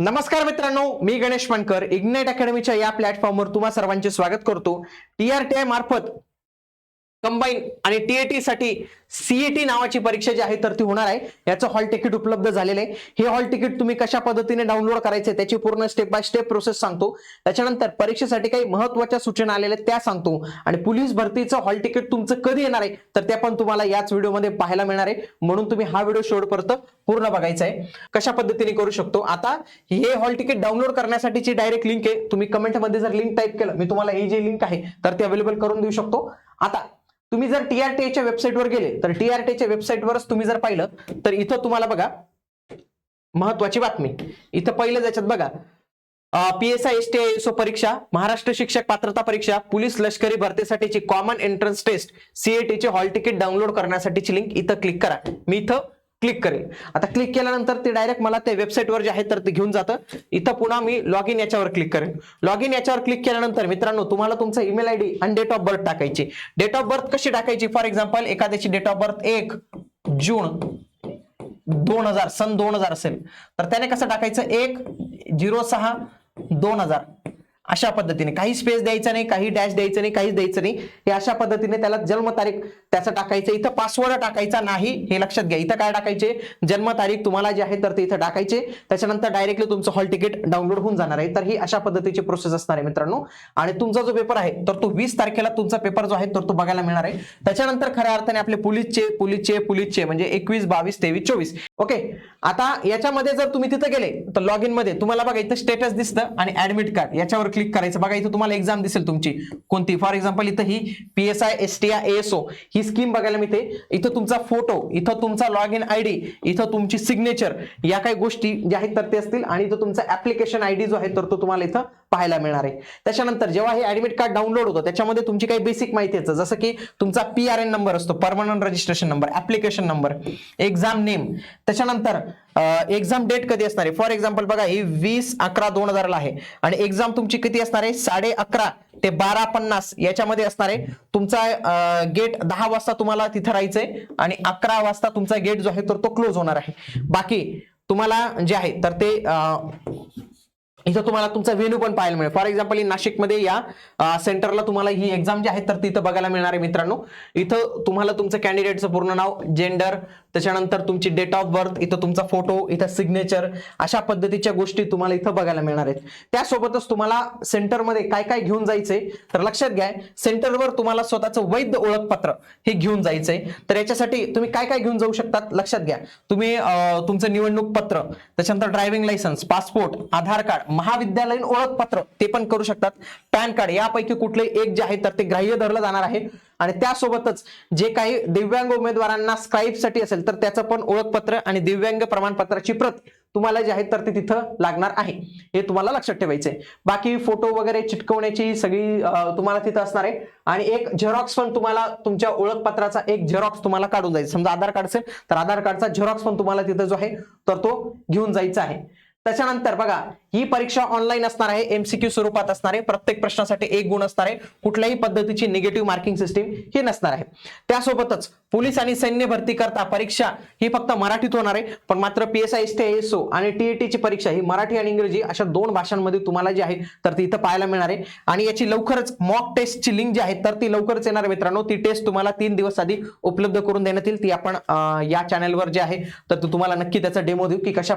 नमस्कार मित्रांनो मी गणेश मानकर इग्नाइट अकॅडमीच्या या प्लॅटफॉर्मवर तुम्हा सर्वांचे स्वागत करतो. टी आर टी आय मार्फत कंबाईन आणि टीएटी साठी सीएटी नावाची परीक्षा जी आहे तर ती होणार आहे. याचं हॉल तिकीट उपलब्ध झालेलं आहे. हे हॉल तिकीट तुम्ही कशा पद्धतीने डाउनलोड करायचे त्याची पूर्ण स्टेप बाय स्टेप प्रोसेस सांगतो. त्याच्यानंतर परीक्षेसाठी काही महत्त्वाच्या सूचना आलेल्या आहेत त्या सांगतो. आणि पोलीस भरतीचं हॉल तिकीट तुमचं कधी येणार आहे तर ते पण तुम्हाला याच व्हिडिओमध्ये पाहायला मिळणार आहे. म्हणून तुम्ही हा व्हिडिओ शेवटपर्यंत पूर्ण बघायचा आहे. कशा पद्धतीने करू शकतो? आता हे हॉल तिकीट डाउनलोड करण्यासाठीची डायरेक्ट लिंक आहे. तुम्ही कमेंटमध्ये जर लिंक टाईप केलं मी तुम्हाला ही जी लिंक आहे तर ती अवेलेबल करून देऊ शकतो. आता तुम्ही जर टीआरटीएच्या वेबसाईटवर गेले तर टीआरटीएच्या वेबसाईटवरच तुम्ही जर पाहिलं तर इथं तुम्हाला बघा महत्वाची बातमी. इथं पहिलं त्याच्यात बघा PSI S I T SO परीक्षा महाराष्ट्र शिक्षक पात्रता परीक्षा पोलीस लष्करी भरतीसाठीची कॉमन एंट्रन्स टेस्ट सीएटीचे हॉल तिकीट डाउनलोड करण्यासाठीची लिंक इथं क्लिक करा. मी इथं क्लिक करेल. आता क्लिक केल्यानंतर ते डायरेक्ट मला त्या वेबसाईटवर जे आहे तर ते घेऊन जातं. इथं पुन्हा मी लॉग इन याच्यावर क्लिक करेन. लॉग इन याच्यावर क्लिक केल्यानंतर मित्रांनो तुम्हाला तुमचा ईमेल आय डी आणि डेट ऑफ बर्थ टाकायची. डेट ऑफ बर्थ कशी टाकायची? फॉर एक्झाम्पल एखाद्याची डेट ऑफ बर्थ एक जून दोन हजार सन दोन हजार असेल. तर त्याने कसं टाकायचं? एक झिरो सहा दोन हजार. अशा पद्धतीने. काही स्पेस द्यायचा नाही काही डॅश द्यायचं नाही काहीच द्यायचं नाही. हे अशा पद्धतीने त्याला जन्मतारीख त्याचं टाकायचं. इथं पासवर्ड टाकायचा नाही हे लक्षात घ्या. इथं काय टाकायचे? जन्मतारीख तुम्हाला जे आहे तर ते इथं टाकायचे. त्याच्यानंतर डायरेक्टली तुमचं हॉल तिकीट डाउनलोड होऊन जाणार आहे. तर ही अशा पद्धतीची प्रोसेस असणार आहे मित्रांनो. आणि तुमचा जो पेपर आहे तर तो वीस तारखेला तुमचा पेपर जो आहे तर तो बघायला मिळणार आहे. त्याच्यानंतर खऱ्या अर्थाने आपले पोलीसचे पोलीसचे पोलीसचे म्हणजे एकवीस बावीस तेवीस चोवीस. ओके. आता याच्यामध्ये जर तुम्ही तिथं गेले तर लॉग इनमध्ये तुम्हाला बघा इथं स्टेटस दिसतं आणि ऍडमिट कार्ड याच्यावर क्लिक क्लिक करायचं. बघा इथं तुम्हाला एक्झाम दिसेल तुमची. कोणती? फॉर एक्झाम्पल इथं ही P S I S T I SO he scheme बघायला मिळते. इथं तुमचा फोटो इथं तुमचा लॉग इन आय डी इथं तुमची सिग्नेचर या काही गोष्टी ज्या आहेत तर ते असतील. आणि इथं तुमचा ऍप्लिकेशन आय डी जो आहे तर तो तुम्हाला इथं पाहायला मिळणार आहे. त्याच्यानंतर जेव्हा हे ऍडमिट कार्ड डाउनलोड होतं त्याच्यामध्ये तुमची काही बेसिक माहिती येतं. जसं की तुमचा पी आर एन नंबर असतो permanent registration number application number exam name त्याच्यानंतर एक्झाम डेट कधी असणार आहे? फॉर एक्झाम्पल बघा ही वीस अकरा दोन हजारला आहे. आणि एक्झाम तुमची किती असणार आहे? साडे अकरा ते बारा पन्नास याच्यामध्ये असणार आहे. तुमचा गेट दहा वाजता तुम्हाला तिथं राहायचंय आणि अकरा वाजता तुमचा गेट जो आहे तर तो क्लोज होणार आहे. बाकी तुम्हाला जे आहे तर ते इथं तुम्हाला तुमचा व्हेन्यू पण पाहायला मिळेल. फॉर एक्झाम्पल नाशिकमध्ये या सेंटरला तुम्हाला ही एक्झाम जी आहे तर तिथं बघायला मिळणार आहे मित्रांनो. इथं तुम्हाला तुमचं कॅन्डिडेटचं पूर्ण नाव जेंडर त्याच्यानंतर तुमची डेट ऑफ बर्थ इथं तुमचा फोटो इथं सिग्नेचर अशा पद्धतीच्या गोष्टी तुम्हाला इथं बघायला मिळणार आहेत. त्यासोबतच तुम्हाला सेंटरमध्ये काय काय घेऊन जायचंय तर लक्षात घ्या सेंटरवर तुम्हाला स्वतःचं वैध ओळखपत्र हे घेऊन जायचंय. तर याच्यासाठी तुम्ही काय काय घेऊन जाऊ शकतात लक्षात घ्या. तुम्ही तुमचं निवडणूक पत्र त्याच्यानंतर driving licence passport Aadhaar card महाविद्यालयीन ओळखपत्र ते पण करू शकतात. पॅन कार्ड यापैकी कुठले एक जे आहे तर ते ग्राह्य धरलं जाणार आहे. आणि त्यासोबतच जे काही दिव्यांग उमेदवारांना स्क्राईबसाठी असेल तर त्याचं पण ओळखपत्र आणि दिव्यांग प्रमाणपत्राची प्रत तुम्हाला जे आहे तर ते तिथं लागणार आहे. हे तुम्हाला लक्षात ठेवायचंय. बाकी फोटो वगैरे चिटकवण्याची सगळी तुम्हाला तिथं असणार आहे. आणि एक झेरॉक्स पण तुम्हाला तुमच्या ओळखपत्राचा एक झेरॉक्स तुम्हाला काढून जायचं समजा आधार कार्ड असेल तर आधार कार्डचा झेरॉक्स पण तुम्हाला तिथं जो आहे तर तो घेऊन जायचा आहे. त्याच्यानंतर बघा ही परीक्षा ऑनलाईन असणार आहे एमसीक्यू स्वरूपात असणार आहे प्रत्येक प्रश्नासाठी एक गुण असणार आहे कुठल्याही पद्धतीची निगेटिव्ह मार्किंग सिस्टीम ही नसणार आहे. त्यासोबतच पोलीस आणि सैन्य भरती करता परीक्षा ही फक्त मराठीत होणार आहे पण मात्र पीएसआय एस टी एसओ आणि टीईटी ची परीक्षा ही मराठी आणि इंग्रजी अशा दोन भाषांमध्ये तुम्हाला जी आहे तर ती इथं पाहायला मिळणार आहे. आणि याची लवकरच मॉक टेस्टची लिंक जी आहे तर ती लवकरच येणार मित्रांनो. ती टेस्ट तुम्हाला तीन दिवस आधी उपलब्ध करून देण्यात येईल. ती आपण या चॅनलवर जे आहे तर तुम्हाला नक्की त्याचा डेमो देऊ की कशा